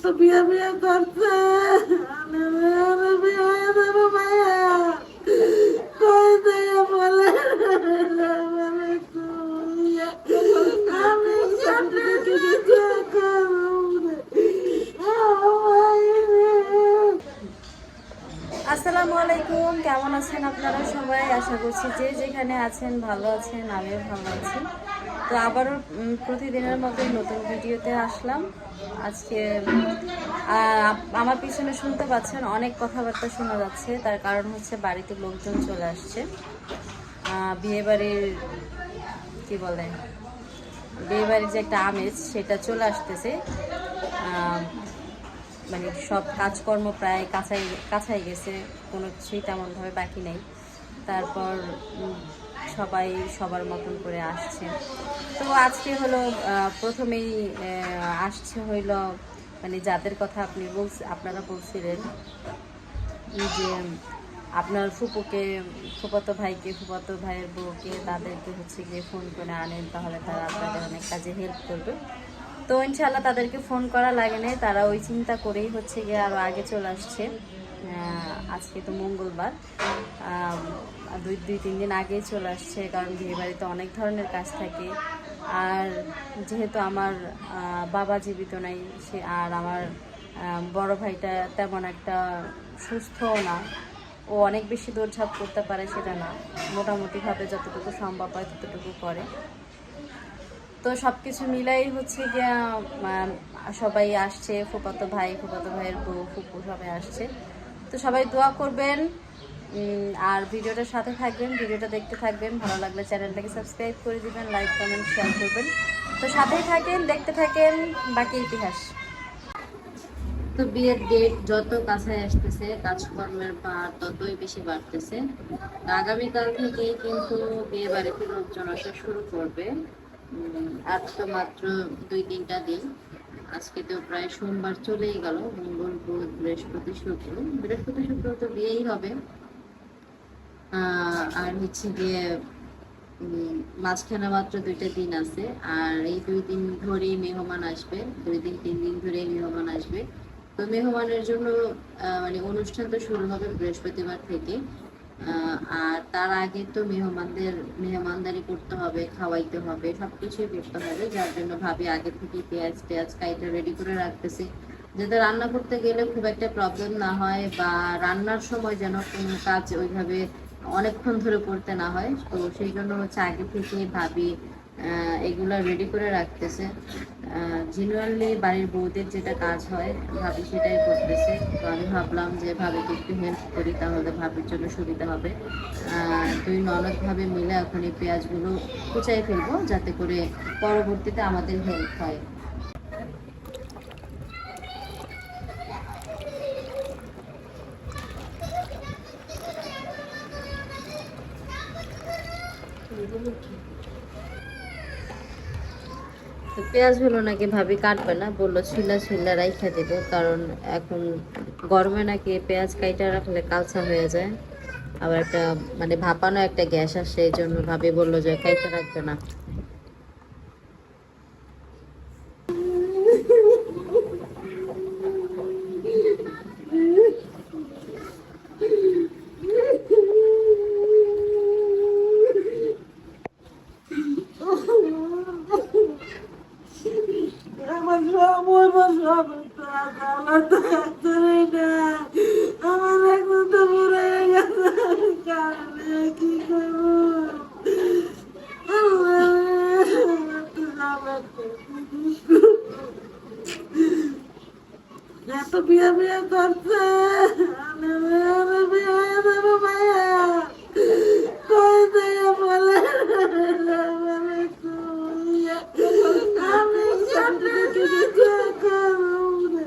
এত বিয়ে বিয়ে আলাইকুম কেমন আছেন আপনারা সবাই? আশা করছি যে যেখানে আছেন ভালো আছেন, আমিও ভালো আছি। তো আবারও প্রতিদিনের মতো নতুন ভিডিওতে আসলাম। আজকে আমার পিছনে শুনতে পাচ্ছেন, অনেক কথাবার্তা শোনা যাচ্ছে। তার কারণ হচ্ছে বাড়িতে লোকজন চলে আসছে। বিয়েবাড়ির, কি বলে, বিয়েবাড়ির যে একটা আমেজ, সেটা চলে আসতেছে। মানে সব কাজকর্ম প্রায় কাছাই কাছাই গেছে, কোনো কিছুই তেমনভাবে বাকি নেই। তারপর সবাই সবার মতন করে আসছে। তো আজকে হলো প্রথমেই আসছে হইল মানে যাদের কথা আপনি বলছ, আপনারা বলছিলেন যে, আপনার ফুপুকে, ফুপাতো ভাইকে, ফুপাতো ভাইয়ের বউকে তাদেরকে হচ্ছে গিয়ে ফোন করে আনেন, তাহলে তারা আপনাদের অনেক কাজে হেল্প করবে। তো ইনশাল্লাহ তাদেরকে ফোন করা লাগে নাই। তারা ওই চিন্তা করেই হচ্ছে গিয়ে আরও আগে চলে আসছে। আজকে তো মঙ্গলবার। দুই দুই, তিন দিন আগেই চলে আসছে, কারণ বিয়ে বাড়িতে অনেক ধরনের কাজ থাকে। আর যেহেতু আমার বাবা জীবিত নাই, সে আর আমার বড় ভাইটা তেমন একটা সুস্থও না। ও অনেক বেশি দৌড়ঝাঁপ করতে পারে সেটা না। মোটামুটিভাবে যতটুকু সম্ভব হয় ততটুকু করে। তো সব কিছু মিলাই হচ্ছে গিয়া সবাই আসছে ফুপাতো ভাই ফুপাতো ভাইয়ের বউ, ফুপু সবাই আসছে। তো সবাই দোয়া করবেন। আর ভিডিওটার সাথে থাকবেন, ভিডিওটা দেখতে থাকবেন। ভালো লাগলে চ্যানেলটাকে সাবস্ক্রাইব করে দিবেন, লাইক, কমেন্ট শেয়ার করবেন। তো সাথেই থাকেন, দেখতে থাকেন, বাকি ইতিহাস। তো বিয়ের ডেট যত কাছায় আসতেছে, কাজকর্মের পার ততই বেশি বাড়তেছে। আগামীকাল থেকেই কিন্তু বিয়ে বাড়িতে লোকজন আসা শুরু করবে। আর তো মাত্র দুই তিনটা দিন। আজকে তো প্রায় সোমবার চলেই গেল, মঙ্গল বুধ, বৃহস্পতি শুক্র। বৃহস্পতি শুক্র তো বিয়েই হবে। আর হচ্ছে গিয়ে মাঝখানে মাত্র দুইটা দিন আছে, আর এই দুই দিন ধরেই মেহমান আসবে। দুই দিন, তিন দিন ধরেই মেহমান আসবে। তো মেহমানের জন্য মানে অনুষ্ঠান তো শুরু হবে বৃহস্পতিবার থেকে। আর তার আগে তো মেহমানদের, মেহমানদারি করতে হবে, খাওয়াইতে হবে সব কিছুই করতে হবে। যার জন্য ভাবি আগে থেকে পেঁয়াজ টেয়াজ কাইটা রেডি করে রাখতেছি, যাতে রান্না করতে গেলে খুব একটা প্রবলেম না হয় বা রান্নার সময় যেন কোনো কাজ ওইভাবে অনেকক্ষণ ধরে করতে না হয়। তো সেই জন্য হচ্ছে আগে থেকে ভাবি এগুলা রেডি করে রাখতেছে। জেনারেলি বাড়ির বউদের যেটা কাজ হয়, ভাবি সেটাই করতেছে। তো আমি ভাবলাম যে ভাবিকে একটু হেল্প করি, তাহলে ভাবির জন্য সুবিধা হবে। দুই ননদ ভাবে মিলে এখন এই পেঁয়াজগুলো কুচাই ফেলব, যাতে করে পরবর্তীতে আমাদের হেল্প হয়। তো হলো নাকি ভাবি কাটবে না? বলল, ছিলা ছিলা, রাইখা দিবে। কারণ এখন গরমে নাকি পেঁয়াজ কাইটা রাখলে কালচা হয়ে যায়। আবার একটা মানে ভাপানো একটা গ্যাস আসে, এই জন্য ভাবি বলল যে কাইটা রাখবে না আমার সব আমার সব আমার তো একদমই না আমার এখন তো বুড়ো হয়ে গেছে আমি কারণে কি করব আল্লাহ, আমার তো জামাই তো এত বিয়ে বিয়ে করছে আমি আমি বিয়ে হয়ে যাব ভাইয়া কই দিয়ে বলে আমি একটু ইয়ে- আমি সাথে কিছু করব না।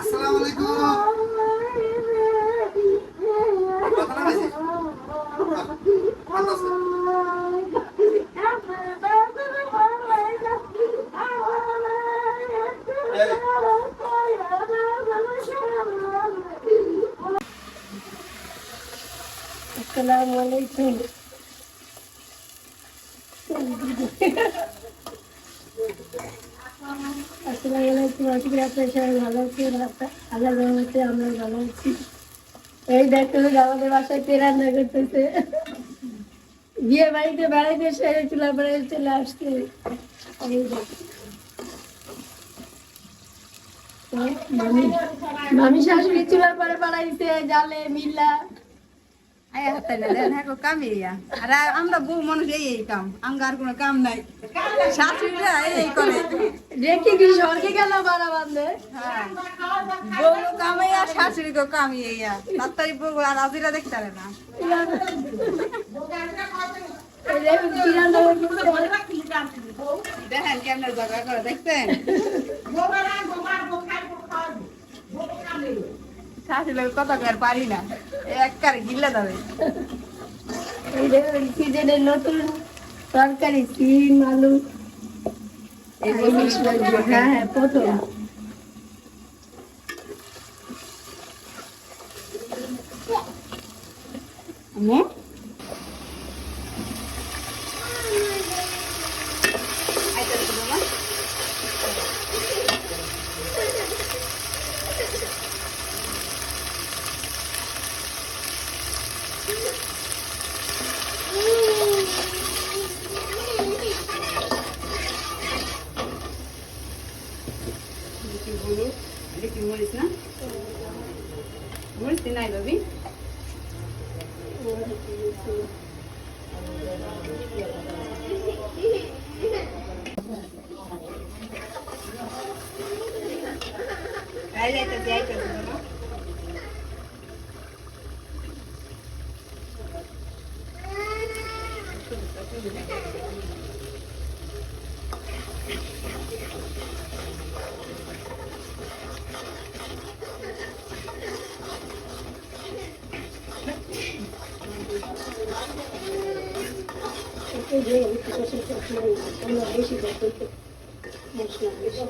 আসসালামু আলাইকুম ভালো আছেন? এই দেখতে আমাদের বাসায় করতেছে? বাড়িতে বেড়াইতে সেরে চুলা বেড়াই চলে আসছে। মামি শাশুড়ি চুলার পরে বাড়াইছে জালে, মিল্লা। আয়া হাতে না দেন হ্যাঁ কামে ইয়া। আর আমরা বউ মানুষ এই এই কাম আঙ্গ আর কোনো কাম নাই। শাশুড়িরা এই এই করে। রেখে কি স্বর্গে গেল বাড়া বাঁধলে? হ্যাঁ। বউ কামাই আর শাশুড়ি কেউ কামি ইয়া। তাড়াতাড়ি বউ আর আজিরা দেখতে পারে না। দেখেন কেমন জায়গা করে দেখছেন? শাশুড়ি কথা কর পারি না। এক কারে গিল্লা দেখো সিজনের নতুন তরকারি সিম আলু। হ্যাঁ হ্যাঁ প্রথম। এটা কি মরিচ না মরিচ নাই বাবি আইলাইতে আইতে না এই যে একটু কষে কষে আমরা বেশি করতে মশলা বেশি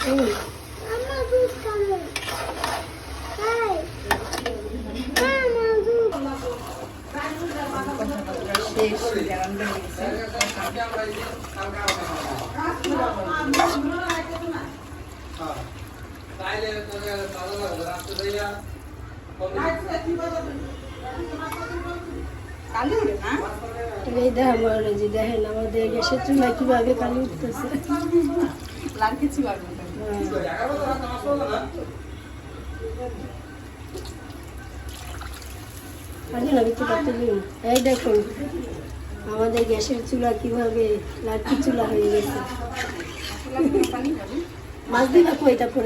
হুম শেষ গ্যারান্টি দিয়েছে কালি উঠে না এই দেখেন আমাদের গ্যাসের চুলা কীভাবে কালি উঠতেছে। এই দেখুন আমাদের গ্যাসের চুলা কীভাবে লাঠি চুলা হয়ে গেছে? মাছ দিবা কই টানবো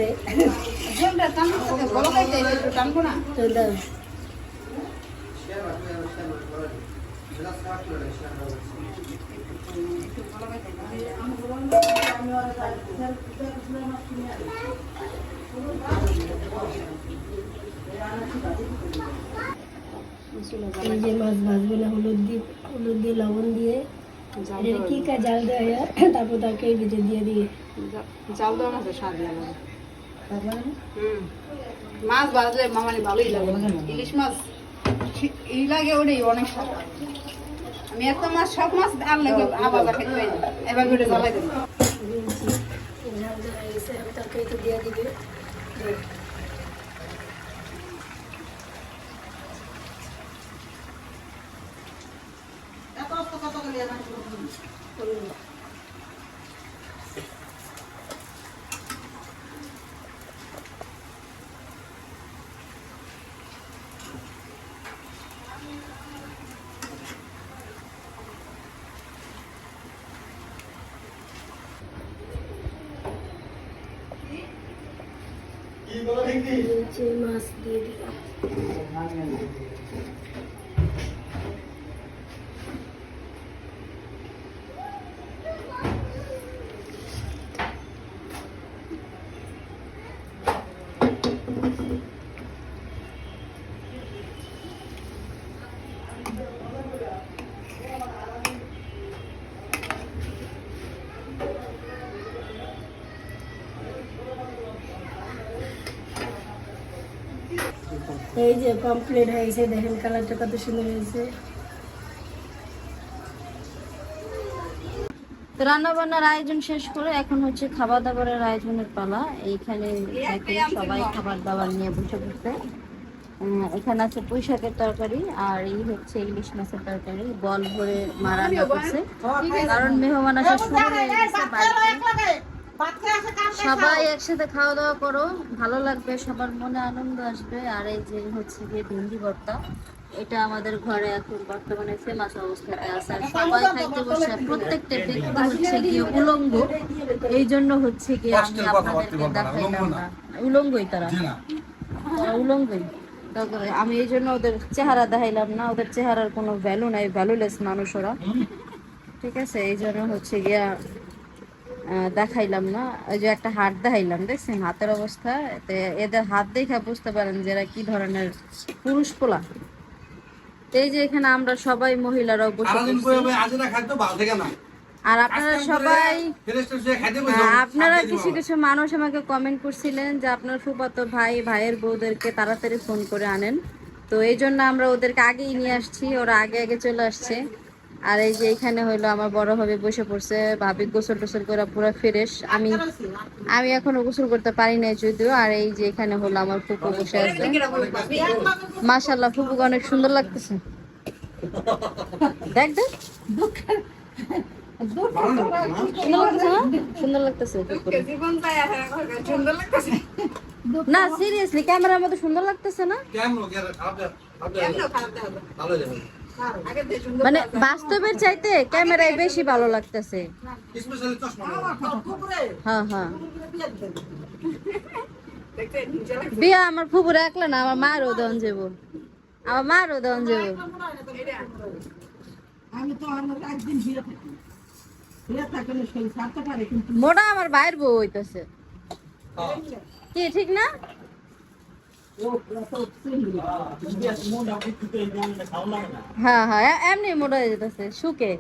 এই যে মাছ ভাজবো না হলুদ দিয়ে হলুদ দিয়ে লবণ দিয়ে। এটা কি কাজ জাল দেওয়া? তারপর তাকে এই ভিতরে দিয়ে দিয়ে। চাল দেওয়া মাছের স্বাদ লাগে। হুম। মাছ ভাজলে মামানি ভালোই লাগে। ইলিশ মাছ ই লাগে ওটাই অনেক স্বাদ। আমি এত মাছ সব মাছ আর লাগে আবার খেতে পারি এবার করে জ্বালাই দেবো। দিয়েছি। দেওয়া গেছে, আমি তরকারিতে দিয়ে দিবে। দেখ। হলুদ। নিচে মাছ দিয়ে দিলাম এই যে কমপ্লিট হয়েছে দেখেন কালারটা কত সুন্দর হয়েছে। রান্না বান্নার আয়োজন শেষ করে এখন হচ্ছে খাবার দাবারের আয়োজনের পালা। এইখানে সবাই খাবার দাবার নিয়ে বসে বসে। এখানে আছে পুঁই শাকের তরকারি আর এই হচ্ছে ইলিশ মাছের তরকারি। বল ভরে মা রান্না করছে। কারণ মেহমান আসা শুরু হয়ে গেছে সবাই একসাথে খাওয়া দাওয়া করো ভালো লাগবে সবার মনে আনন্দ আসবে। আর এই যে হচ্ছে গিয়ে ভিন্ডি ভর্তা এটা আমাদের ঘরে এখন বর্তমানে ফেমাস অবস্থাতে আছে। আর সবাই খাইতে বসে প্রত্যেকটা ব্যক্তি হচ্ছে গিয়ে উলঙ্গ। এই জন্য হচ্ছে গিয়ে আমি আপনাদেরকে দেখাইলাম না। উলঙ্গই তারা। জি উলঙ্গই। আমি এই জন্য ওদের চেহারা দেখাইলাম না ওদের চেহারার কোনো ভ্যালু নাই ভ্যালুলেস মানুষ ওরা। ঠিক আছে এই জন্য হচ্ছে গিয়া দেখাইলাম না। ওই যে একটা হাত দেখাইলাম দেখছেন? হাতের অবস্থা। এদের হাত দেখে বুঝতে পারেন যে এরা কি ধরনের পুরুষ পোলা। এই যে এখানে আমরা সবাই মহিলারাও বসে আর আপনারা সবাই হ্যাঁ, আপনারা কিছু কিছু মানুষ আমাকে কমেন্ট করছিলেন যে আপনার ফুফাতো ভাই ভাইয়ের বউদেরকে তাড়াতাড়ি ফোন করে আনেন। তো এই জন্য আমরা ওদেরকে আগেই নিয়ে আসছি। ওরা আগে আগে চলে আসছে। আর এই যে এখানে হইল আমার বড় ভাবে বসে পড়ছে, ভাবি গোসল টোসল করে পুরো ফ্রেশ আমি আমি এখনও গোসল করতে পারি নাই যদিও, আর এই যে এখানে হলো আমার ফুপু বসে আছে। মাশাল্লাহ ফুপুকে অনেক সুন্দর লাগতেছে। দেখ দেখ। সুন্দর লাগতেছে না? না সিরিয়াসলি ক্যামেরার মতো সুন্দর লাগতেছে না? মানে বাস্তবের চাইতে ক্যামেরায় বেশি ভালো লাগতেছে। স্পেশালি চশমা হ্যাঁ হ্যাঁ। বিয়া আমার ফুপুরে একলা না আমার মার উদয়ন যাব। আমার মার উদয়ন যাব। আমি তো আমার একদিন বিয়ে থাকি। বিয়ে থাকলে সেই পারে কিন্তু মোটা আমার ভাইয়ের বউ হইতেছে। কি ঠিক না? হ্যাঁ হ্যাঁ এ- এমনি মোটা হয়ে যেতেছে শুকে